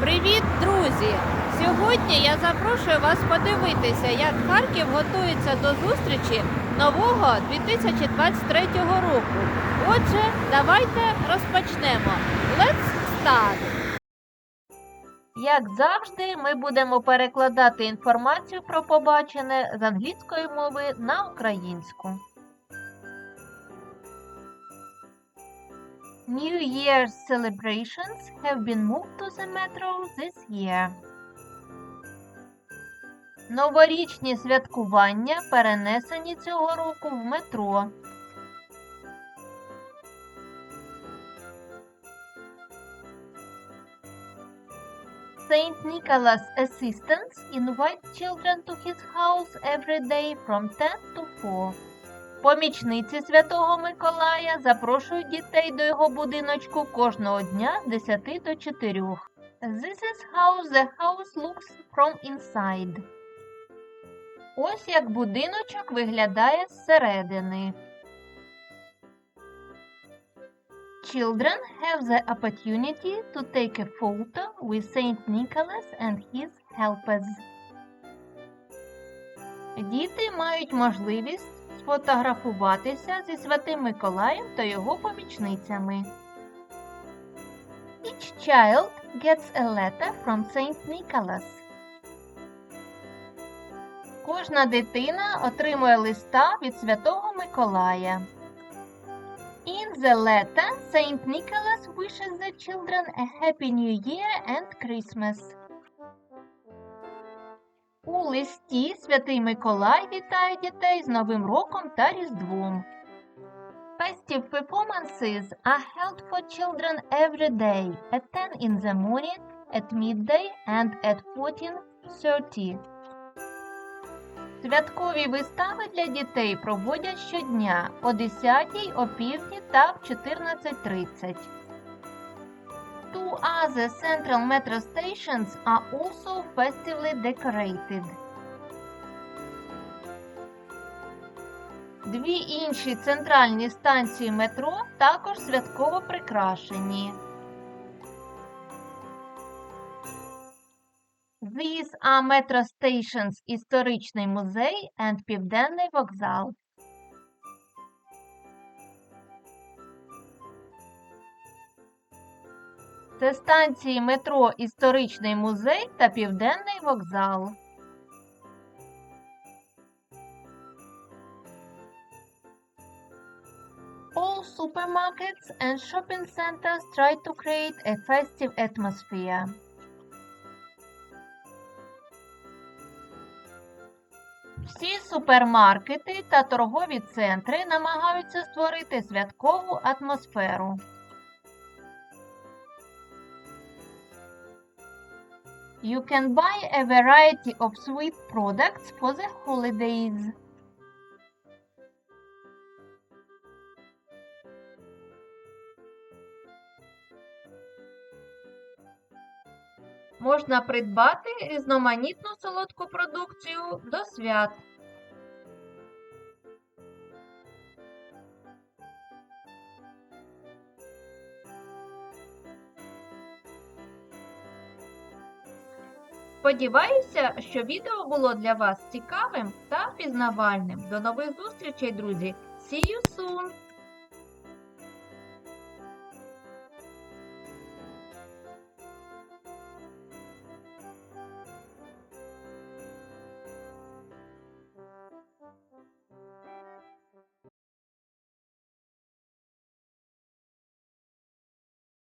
Привіт, друзі! Сьогодні я запрошую вас подивитися, як Харків готується до зустрічі нового 2023 року. Отже, давайте розпочнемо. Let's start! Як завжди, ми будемо перекладати інформацію про побачене з англійської мови на українську. New Year's celebrations have been moved to the metro this year. Новорічні святкування перенесені цього року в метро. Saint Nicholas assistants invite children to his house every day from 10 to 4. Помічниці Святого Миколая запрошують дітей до його будиночку кожного дня з 10 до 4. This is how the house looks from inside. Ось як будиночок виглядає зсередини. Children have the opportunity to take a photo with Saint Nicholas and his helpers. Діти мають можливість сфотографуватися зі Святим Миколаєм та його помічницями. Each child gets a letter from Saint Nicholas. Кожна дитина отримує листа від Святого Миколая. In the letter, Saint Nicholas wishes the children a happy new year and Christmas. У листі Святий Миколай вітає дітей з Новим роком та Різдвом. Festive performances are held for children every day at 10 in the morning, at midday and at 14.30. Святкові вистави для дітей проводять щодня о 10, о півдні та в 14.30. Two other central metro stations are also festively decorated. Дві інші центральні станції метро також святково прикрашені. These are metro stations Історичний музей and Південний вокзал. Це станції метро Історичний музей та Південний вокзал. All supermarkets and shopping centers try to create a festive atmosphere. Всі супермаркети та торгові центри намагаються створити святкову атмосферу. You can buy a variety of sweet products for the holidays. Можна придбати різноманітну солодку продукцію до свят. Сподіваюся, що відео було для вас цікавим та пізнавальним. До нових зустрічей, друзі! See you soon!